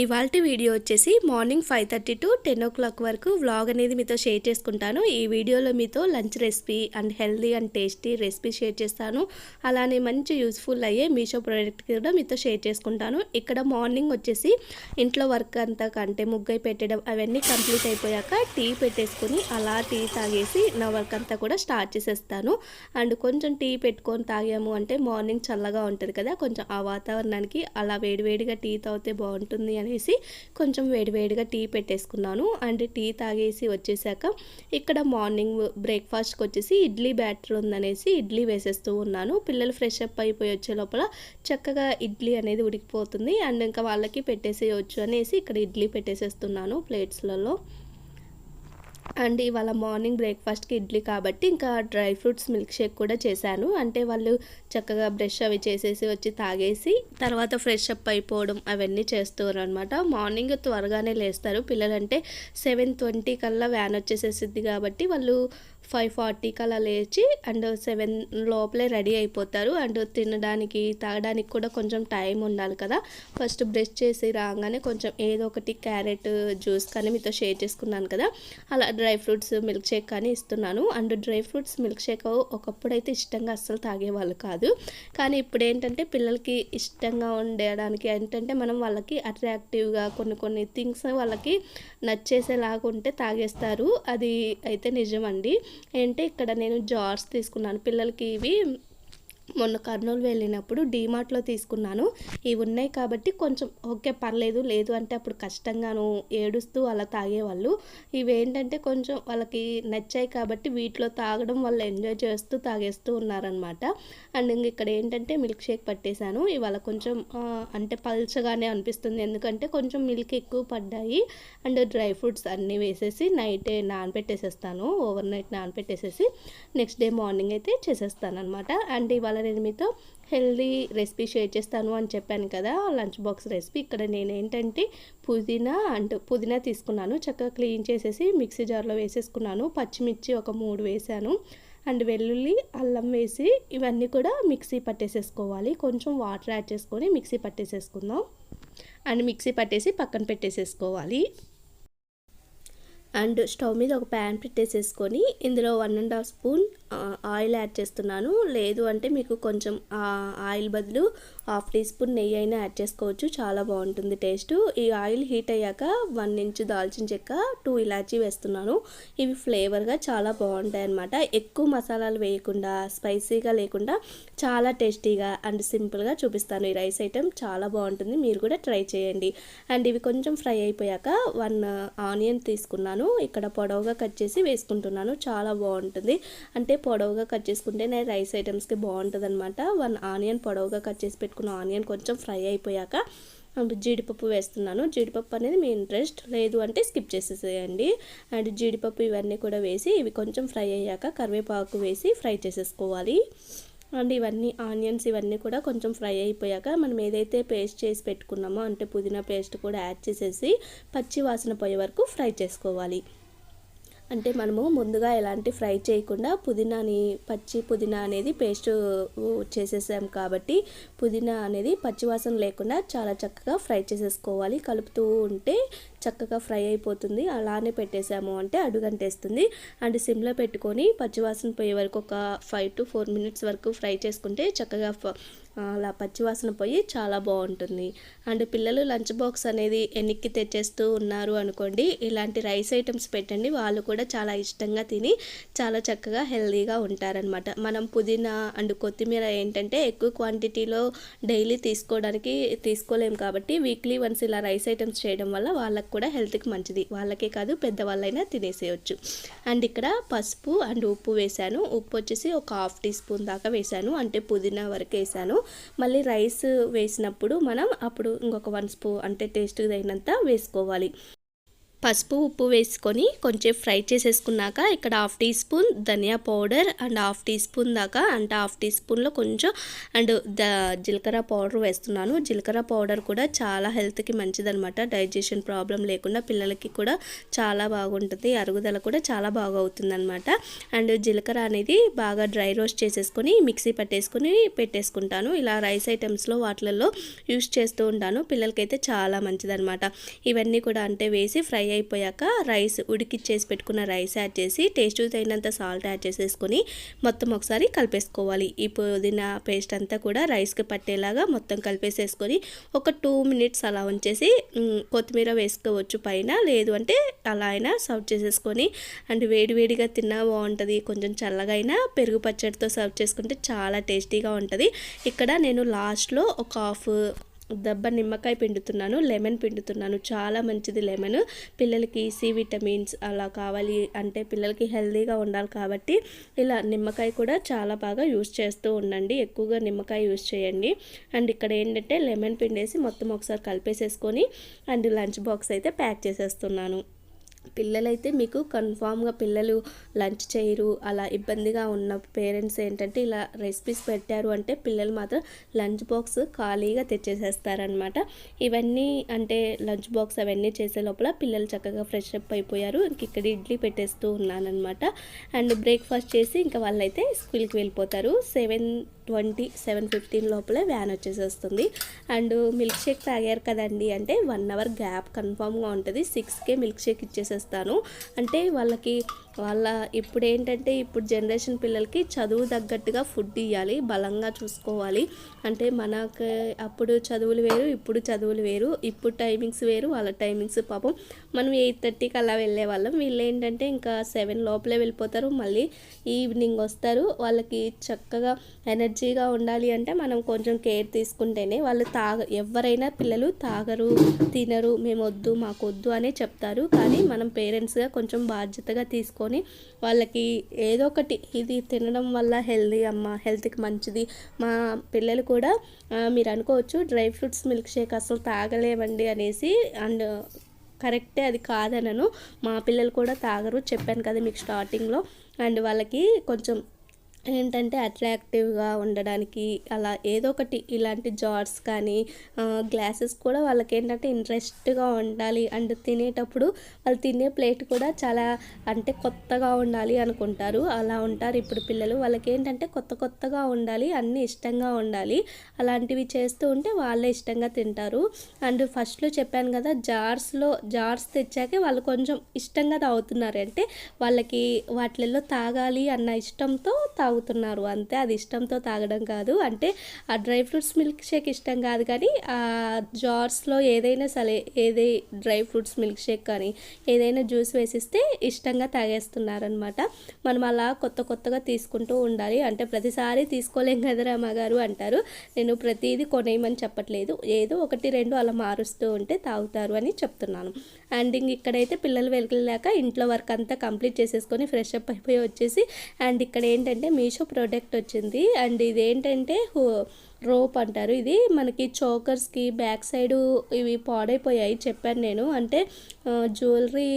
ఇవాళ వీడియో వచ్చేసి morning five thirty to ten o'clock వరకు వ్లాగ్ అనేది మీతో షేర్ చేసుకుంటాను. ఈ వీడియోలో మీతో lunch recipe and healthy and tasty recipe share చేస్తాను. అలానే మంచి యూస్ఫుల్ అయ్యే మీషో ప్రోడక్ట్ కూడా మీతో షేర్ చేసుకుంటాను. ఇక్కడ మార్నింగ్ వచ్చేసి ఇంట్లో వర్క్ అంతా కంటే ముగ్గై పెట్టడం అవన్నీ కంప్లీట్ అయిపోయాక టీ పెట్టేసుకొని అలా టీ తాగేసి నా వర్క్ అంతా కూడా స్టార్ట్ చేసేస్తాను. అండ్ కొంచెం టీ పెట్టుకొని తాగాము అంటే మార్నింగ్ చల్లగా ఉంటుంది కదా కొంచెం ఆ వాతావరణానికి అలా వేడివేడిగా టీ తాగితే బాగుంటుంది అనేసి కొంచెం వేడివేడిగా టీ పెట్టేసుకున్నాను. అండ్ టీ తాగేసి వచ్చేసాక ఇక్కడ మార్నింగ్ బ్రేక్ఫాస్ట్కి వచ్చేసి ఇడ్లీ బ్యాటర్ ఉందనేసి ఇడ్లీ వేసేస్తూ ఉన్నాను. పిల్లలు ఫ్రెష్ అప్ అయిపోయి వచ్చే లోపల చక్కగా ఇడ్లీ అనేది ఉడికిపోతుంది. అండ్ ఇంకా వాళ్ళకి పెట్టేసేయచ్చు అనేసి ఇక్కడ ఇడ్లీ పెట్టేసేస్తున్నాను ప్లేట్స్లలో. అండ్ ఇవాళ మార్నింగ్ బ్రేక్ఫాస్ట్కి ఇడ్లీ కాబట్టి ఇంకా డ్రై ఫ్రూట్స్ మిల్క్ షేక్ కూడా చేశాను. అంటే వాళ్ళు చక్కగా బ్రష్ అవి చేసేసి వచ్చి తాగేసి తర్వాత ఫ్రెష్ అప్ అయిపోవడం అవన్నీ చేస్తారు అనమాట మార్నింగ్ త్వరగానే లేస్తారు. పిల్లలంటే సెవెన్ ట్వంటీ కల్లా వ్యాన్ వచ్చేసేసిద్ది కాబట్టి వాళ్ళు ఫైవ్ ఫార్టీకి అలా లేచి అండ్ సెవెన్ లోపలే రెడీ అయిపోతారు. అండ్ తినడానికి తాగడానికి కూడా కొంచెం టైం ఉండాలి కదా. ఫస్ట్ బ్రష్ చేసి రాగానే కొంచెం ఏదో ఒకటి క్యారెట్ జ్యూస్ కానీ మీతో షేర్ చేసుకున్నాను కదా. అలా డ్రై ఫ్రూట్స్ మిల్క్ షేక్ కానీ ఇస్తున్నాను. And dry fruits milk shake ఒకప్పుడు అయితే ఇష్టంగా అస్సలు తాగేవాళ్ళు కాదు. కానీ ఇప్పుడు ఏంటంటే పిల్లలకి ఇష్టంగా ఉండడానికి ఏంటంటే మనం వాళ్ళకి అట్రాక్టివ్గా కొన్ని కొన్ని థింగ్స్ వాళ్ళకి నచ్చేసేలాగా ఉంటే తాగేస్తారు. అది అయితే నిజమండి. అంటే ఇక్కడ నేను జార్స్ తీసుకున్నాను. పిల్లలకి ఇవి మొన్న కర్నూలు వెళ్ళినప్పుడు డీమార్ట్లో తీసుకున్నాను. ఇవి ఉన్నాయి కాబట్టి కొంచెం ఓకే పర్లేదు లేదు అంటే అప్పుడు కష్టంగాను ఏడుస్తూ అలా తాగేవాళ్ళు. ఇవి ఏంటంటే కొంచెం వాళ్ళకి నచ్చాయి కాబట్టి వీటిలో తాగడం వాళ్ళు ఎంజాయ్ చేస్తూ తాగేస్తూ ఉన్నారనమాట అండ్ ఇంక ఇక్కడ ఏంటంటే మిల్క్ షేక్ పట్టేశాను. ఇవాళ కొంచెం అంటే పల్చగానే అనిపిస్తుంది. ఎందుకంటే కొంచెం మిల్క్ ఎక్కువ పడ్డాయి. అండ్ డ్రై ఫ్రూట్స్ అన్నీ వేసేసి నైటే నానబెట్టేసేస్తాను ఓవర్ నైట్ నానబెట్టేసేసి నెక్స్ట్ డే మార్నింగ్ అయితే చేసేస్తాను అనమాట అండ్ ఇవాళ నేను మీతో హెల్దీ రెసిపీ షేర్ చేస్తాను అని చెప్పాను కదా లంచ్ బాక్స్ రెసిపీ. ఇక్కడ నేను ఏంటంటే పుదీనా అండ్ పుదీనా తీసుకున్నాను. చక్కగా క్లీన్ చేసేసి మిక్సీ జార్లో వేసేసుకున్నాను. పచ్చిమిర్చి ఒక మూడు వేసాను. అండ్ వెల్లుల్లి అల్లం వేసి ఇవన్నీ కూడా మిక్సీ పట్టేసేసుకోవాలి. కొంచెం వాటర్ యాడ్ చేసుకొని మిక్సీ పట్టేసేసుకుందాం. అండ్ మిక్సీ పట్టేసి పక్కన పెట్టేసేసుకోవాలి. అండ్ స్టవ్ మీద ఒక ప్యాన్ పెట్టేసేసుకొని ఇందులో one and half spoon oil add చేస్తున్నాను. లేదు అంటే మీకు కొంచెం ఆయిల్ బదులు హాఫ్ టీ స్పూన్ నెయ్యి అయినా యాడ్ చేసుకోవచ్చు. చాలా బాగుంటుంది టేస్ట్. ఈ ఆయిల్ హీట్ అయ్యాక వన్ ఇంచ్ దాల్చిన చెక్క టూ ఇలాచీ వేస్తున్నాను. ఇవి ఫ్లేవర్గా చాలా బాగుంటాయి అనమాట ఎక్కువ మసాలాలు వేయకుండా స్పైసీగా లేకుండా చాలా టేస్టీగా అండ్ సింపుల్గా చూపిస్తాను. ఈ రైస్ ఐటెం చాలా బాగుంటుంది. మీరు కూడా ట్రై చేయండి. అండ్ ఇవి కొంచెం ఫ్రై అయిపోయాక వన్ ఆనియన్ తీసుకున్నాను. ఇక్కడ పొడవుగా కట్ చేసి వేసుకుంటున్నాను. చాలా బాగుంటుంది. అంటే పొడవుగా కట్ చేసుకుంటే నేను రైస్ ఐటమ్స్కి బాగుంటుంది అనమాట వన్ ఆనియన్ పొడవుగా కట్ చేసి పెట్టుకున్న ఆనియన్ కొంచెం ఫ్రై అయిపోయాక జీడిపప్పు వేస్తున్నాను. జీడిపప్పు అనేది మీ ఇంట్రెస్ట్ లేదు అంటే స్కిప్ చేసేసేయండి. అండ్ జీడిపప్పు ఇవన్నీ కూడా వేసి ఇవి కొంచెం ఫ్రై అయ్యాక కరివేపాకు వేసి ఫ్రై చేసేసుకోవాలి. అండ్ ఇవన్నీ ఆనియన్స్ ఇవన్నీ కూడా కొంచెం ఫ్రై అయిపోయాక మనం ఏదైతే పేస్ట్ చేసి పెట్టుకున్నామో అంటే పుదీనా పేస్ట్ కూడా యాడ్ చేసేసి పచ్చి వాసన పోయే వరకు ఫ్రై చేసుకోవాలి. అంటే మనము ముందుగా ఎలాంటి ఫ్రై చేయకుండా పుదీనాని పచ్చి పుదీనా అనేది పేస్ట్ చేసేసాం కాబట్టి పుదీనా అనేది పచ్చివాసన లేకుండా చాలా చక్కగా ఫ్రై చేసేసుకోవాలి. కలుపుతూ ఉంటే చక్కగా ఫ్రై అయిపోతుంది. అలానే పెట్టేసాము అంటే అడుగంటేస్తుంది. అండ్ సిమ్లో పెట్టుకొని పచ్చివాసన పోయే వరకు ఒక ఫైవ్ టు ఫోర్ మినిట్స్ వరకు ఫ్రై చేసుకుంటే చక్కగా అలా పచ్చివాసన పోయి చాలా బాగుంటుంది. అండ్ పిల్లలు లంచ్ బాక్స్ అనేది ఎన్నికి తెచ్చేస్తూ ఉన్నారు అనుకోండి ఇలాంటి రైస్ ఐటమ్స్ పెట్టండి. వాళ్ళు కూడా చాలా ఇష్టంగా తిని చాలా చక్కగా హెల్తీగా ఉంటారనమాట మనం పుదీనా అండ్ కొత్తిమీర ఏంటంటే ఎక్కువ క్వాంటిటీలో డైలీ తీసుకోవడానికి తీసుకోలేము కాబట్టి వీక్లీ వన్స్ ఇలా రైస్ ఐటమ్స్ చేయడం వల్ల వాళ్ళకి కూడా హెల్త్కి మంచిది. వాళ్ళకే కాదు పెద్దవాళ్ళైనా తినేసేయచ్చు. అండ్ ఇక్కడ పసుపు అండ్ ఉప్పు వేశాను. ఉప్పు వచ్చేసి ఒక హాఫ్ టీ స్పూన్ దాకా వేశాను. అంటే పుదీనా వరకు వేసాను మళ్ళీ రైస్ వేసినప్పుడు మనం అప్పుడు ఇంకొక వన్ స్పూ అంటే టేస్ట్ అయినంత వేసుకోవాలి. పసుపు ఉప్పు వేసుకొని కొంచెం ఫ్రై చేసేసుకున్నాక ఇక్కడ half tea spoon dhaniya powder and half tea spoon దాకా అంటే హాఫ్ టీ స్పూన్లో కొంచెం అండ్ ద జీలకర్ర పౌడర్ వేస్తున్నాను. జీలకర్ర పౌడర్ కూడా చాలా హెల్త్కి మంచిదనమాట డైజెషన్ ప్రాబ్లం లేకుండా పిల్లలకి కూడా చాలా బాగుంటుంది. అరుగుదల కూడా చాలా బాగా అవుతుంది అండ్ జీలకర్ర అనేది బాగా డ్రై రోస్ట్ చేసేసుకొని మిక్సీ పట్టేసుకొని పెట్టేసుకుంటాను. ఇలా రైస్ ఐటమ్స్లో వాటిలలో యూస్ చేస్తూ ఉంటాను. పిల్లలకైతే చాలా మంచిదనమాట ఇవన్నీ కూడా అంటే వేసి ఫ్రై అయిపోయాక రైస్ ఉడికిచ్చేసి పెట్టుకున్న రైస్ యాడ్ చేసి టేస్ట్ తగినంత సాల్ట్ యాడ్ చేసేసుకొని మొత్తం ఒకసారి కలిపేసుకోవాలి. ఈ పుదీనా పేస్ట్ అంతా కూడా రైస్కి పట్టేలాగా మొత్తం కలిపేసేసుకొని ఒక టూ మినిట్స్ అలా ఉంచేసి కొత్తిమీర వేసుకోవచ్చు పైన. లేదు అంటే అలా అయినా సర్వ్ చేసేసుకొని అండ్ వేడివేడిగా తిన్నా బాగుంటుంది. కొంచెం చల్లగా అయినా పెరుగు పచ్చడితో సర్వ్ చేసుకుంటే చాలా టేస్టీగా ఉంటుంది. ఇక్కడ నేను లాస్ట్లో ఒక హాఫ్ దెబ్బ నిమ్మకాయ పిండుతున్నాను లెమన్ పిండుతున్నాను. చాలా మంచిది లెమన్. పిల్లలకి సి విటమిన్స్ అలా కావాలి అంటే పిల్లలకి హెల్తీగా ఉండాలి కాబట్టి ఇలా నిమ్మకాయ కూడా చాలా బాగా యూస్ చేస్తూ ఉండండి. ఎక్కువగా నిమ్మకాయ యూస్ చేయండి. అండ్ ఇక్కడ ఏంటంటే లెమన్ పిండేసి మొత్తం ఒకసారి కలిపేసేసుకొని అండ్ లంచ్ బాక్స్ అయితే ప్యాక్ చేసేస్తున్నాను. పిల్లలైతే మీకు కన్ఫామ్గా పిల్లలు లంచ్ చేయరు అలా ఇబ్బందిగా ఉన్న పేరెంట్స్ ఏంటంటే ఇలా రెసిపీస్ పెట్టారు అంటే పిల్లలు మాత్రం లంచ్ బాక్స్ ఖాళీగా తెచ్చేసేస్తారనమాట ఇవన్నీ అంటే లంచ్ బాక్స్ అవన్నీ చేసే లోపల పిల్లలు చక్కగా ఫ్రెష్ అప్ అయిపోయారు. ఇంక ఇక్కడ ఇడ్లీ పెట్టేస్తూ ఉన్నానమాట అండ్ బ్రేక్ఫాస్ట్ చేసి ఇంకా వాళ్ళైతే స్కూల్కి వెళ్ళిపోతారు. సెవెన్ ట్వంటీ సెవెన్ ఫిఫ్టీన్ లోపలే వ్యాన్ వచ్చేసేస్తుంది. అండ్ మిల్క్ షేక్ తాగారు కదండి అంటే వన్ అవర్ గ్యాప్ కన్ఫామ్గా ఉంటుంది. సిక్స్కే మిల్క్ షేక్ ఇచ్చేసేస్తాను. అంటే వాళ్ళకి వాళ్ళ ఇప్పుడు ఏంటంటే ఇప్పుడు జనరేషన్ పిల్లలకి చదువు తగ్గట్టుగా ఫుడ్ ఇవ్వాలి బలంగా చూసుకోవాలి. అంటే మనకు అప్పుడు చదువులు వేరు ఇప్పుడు చదువులు వేరు ఇప్పుడు టైమింగ్స్ వేరు వాళ్ళ టైమింగ్స్ పాపం. మనం ఎయిట్ థర్టీకి అలా వెళ్ళే వాళ్ళం. వీళ్ళు ఏంటంటే ఇంకా సెవెన్ లోపలే వెళ్ళిపోతారు మళ్ళీ ఈవినింగ్ వస్తారు. వాళ్ళకి చక్కగా ఎనర్జీగా ఉండాలి అంటే మనం కొంచెం కేర్ తీసుకుంటేనే వాళ్ళు తాగ ఎవరైనా పిల్లలు తాగరు తినరు మేము వద్దు మాకు వద్దు అనే చెప్తారు. కానీ మనం పేరెంట్స్గా కొంచెం బాధ్యతగా తీసుకో చేసుకొని వాళ్ళకి ఏదో ఒకటి ఇది తినడం వల్ల హెల్దీ అమ్మ హెల్త్కి మంచిది. మా పిల్లలు కూడా మీరు అనుకోవచ్చు డ్రై ఫ్రూట్స్ మిల్క్ షేక్ అసలు తాగలేమండి అనేసి అండ్ కరెక్టే అది కాదనను. మా పిల్లలు కూడా తాగరు చెప్పాను కదా మీకు స్టార్టింగ్లో. అండ్ వాళ్ళకి కొంచెం ఏంటంటే అట్రాక్టివ్గా ఉండడానికి అలా ఏదో ఒకటి ఇలాంటి జార్స్ కానీ గ్లాసెస్ కూడా వాళ్ళకి ఏంటంటే ఇంట్రెస్ట్గా ఉండాలి. అండ్ తినేటప్పుడు వాళ్ళు తినే ప్లేట్ కూడా చాలా అంటే కొత్తగా ఉండాలి అనుకుంటారు. అలా ఉంటారు ఇప్పుడు పిల్లలు. వాళ్ళకి ఏంటంటే కొత్త కొత్తగా ఉండాలి అన్నీ ఇష్టంగా ఉండాలి. అలాంటివి చేస్తూ ఉంటే వాళ్ళే ఇష్టంగా తింటారు. అండ్ ఫస్ట్లో చెప్పాను కదా జార్స్లో జార్స్ తెచ్చాకే వాళ్ళు కొంచెం ఇష్టంగా తాగుతున్నారు. అంటే వాళ్ళకి వాటిల్లో తాగాలి అన్న ఇష్టంతో తాగు తాగుతున్నారు. అంతే అది ఇష్టంతో తాగడం కాదు. అంటే ఆ డ్రై ఫ్రూట్స్ మిల్క్ షేక్ ఇష్టం కాదు కానీ ఆ జార్స్లో ఏదైనా సరే ఏది డ్రై ఫ్రూట్స్ మిల్క్ షేక్ కానీ ఏదైనా జ్యూస్ వేసిస్తే ఇష్టంగా తాగేస్తున్నారనమాట మనం అలా కొత్త కొత్తగా తీసుకుంటూ ఉండాలి. అంటే ప్రతిసారి తీసుకోలేం కదరా అమ్మగారు అంటారు. నేను ప్రతిదీ కొనేయమని చెప్పట్లేదు. ఏదో ఒకటి రెండు అలా మారుస్తూ ఉంటే తాగుతారు అని చెప్తున్నాను. అండ్ ఇంక ఇక్కడైతే పిల్లలు వెళ్ళలేక ఇంట్లో వర్క్ అంతా కంప్లీట్ చేసేసుకొని ఫ్రెష్ అప్ అయిపోయి వచ్చేసి అండ్ ఇక్కడ ఏంటంటే మీషో ప్రోడక్ట్ వచ్చింది. అండ్ ఇదేంటంటే రోప్ అంటారు. ఇది మనకి చోకర్స్కి బ్యాక్ సైడు ఇవి పాడైపోయాయి చెప్పాను నేను. అంటే జ్యువెలరీ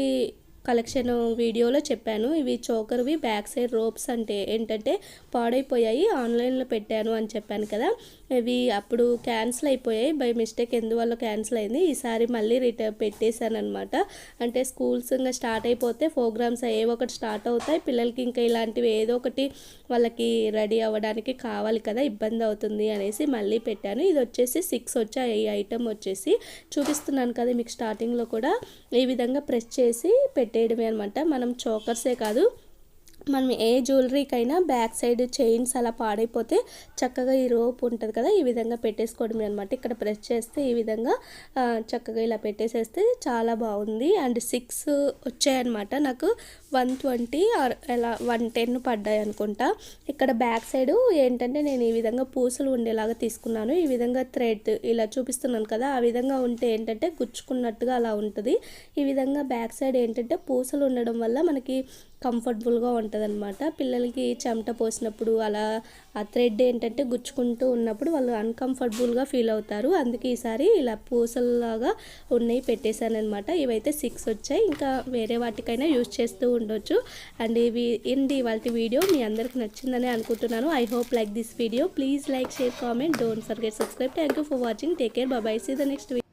కలెక్షన్ వీడియోలో చెప్పాను. ఇవి చోకర్వి బ్యాక్ సైడ్ రోప్స్ అంటే ఏంటంటే పాడైపోయాయి. ఆన్లైన్లో పెట్టాను అని చెప్పాను కదా. ఇవి అప్పుడు క్యాన్సిల్ అయిపోయాయి. బై మిస్టేక్ ఎందువల్ల క్యాన్సిల్ అయింది. ఈసారి మళ్ళీ రిటర్న్ పెట్టేశాను అనమాట అంటే స్కూల్స్ ఇంకా స్టార్ట్ అయిపోతే ప్రోగ్రామ్స్ ఏ ఒకటి స్టార్ట్ అవుతాయి. పిల్లలకి ఇంకా ఇలాంటివి ఏదో ఒకటి వాళ్ళకి రెడీ అవ్వడానికి కావాలి కదా ఇబ్బంది అవుతుంది అనేసి మళ్ళీ పెట్టాను. ఇది వచ్చేసి సిక్స్ వచ్చాయి. ఈ ఐటమ్ వచ్చేసి చూపిస్తున్నాను కదా మీకు స్టార్టింగ్లో కూడా. ఈ విధంగా ప్రెస్ చేసి పెట్టేయడమే అనమాట మనం చోకర్సే కాదు. మనం ఏ జ్యువెలరీకైనా బ్యాక్ సైడ్ చైన్స్ అలా పాడైపోతే చక్కగా ఈ రోప్ ఉంటుంది కదా ఈ విధంగా పెట్టేసుకోవడం అనమాట ఇక్కడ ప్రెస్ చేస్తే ఈ విధంగా చక్కగా ఇలా పెట్టేసేస్తే చాలా బాగుంది. అండ్ సిక్స్ వచ్చాయన్నమాట. నాకు వన్ ట్వంటీ ఆర్ ఎలా వన్ టెన్ పడ్డాయి అనుకుంటా. ఇక్కడ బ్యాక్ సైడ్ ఏంటంటే నేను ఈ విధంగా పూసలు ఉండేలాగా తీసుకున్నాను. ఈ విధంగా థ్రెడ్ ఇలా చూపిస్తున్నాను కదా ఆ విధంగా ఉంటే ఏంటంటే గుచ్చుకున్నట్టుగా అలా ఉంటుంది. ఈ విధంగా బ్యాక్ సైడ్ ఏంటంటే పూసలు ఉండడం వల్ల మనకి కంఫర్టబుల్గా ఉంటుంది అనమాట పిల్లలకి చెమట పోసినప్పుడు అలా ఆ థ్రెడ్ ఏంటంటే గుచ్చుకుంటూ ఉన్నప్పుడు వాళ్ళు అన్కంఫర్టబుల్గా ఫీల్ అవుతారు. అందుకే ఈసారి ఇలా పూసల్లాగా ఉన్నాయి పెట్టేశాను అనమాట ఇవైతే సిక్స్ వచ్చాయి. ఇంకా వేరే వాటికైనా యూజ్ చేస్తూ ఉండొచ్చు. అండ్ ఇవి ఇంది ఇవాళ వీడియో? మీ అందరికి నచ్చిందని అనుకుంటున్నాను. I hope like this video please like share comment don't forget subscribe thank you for watching take care bye bye see the next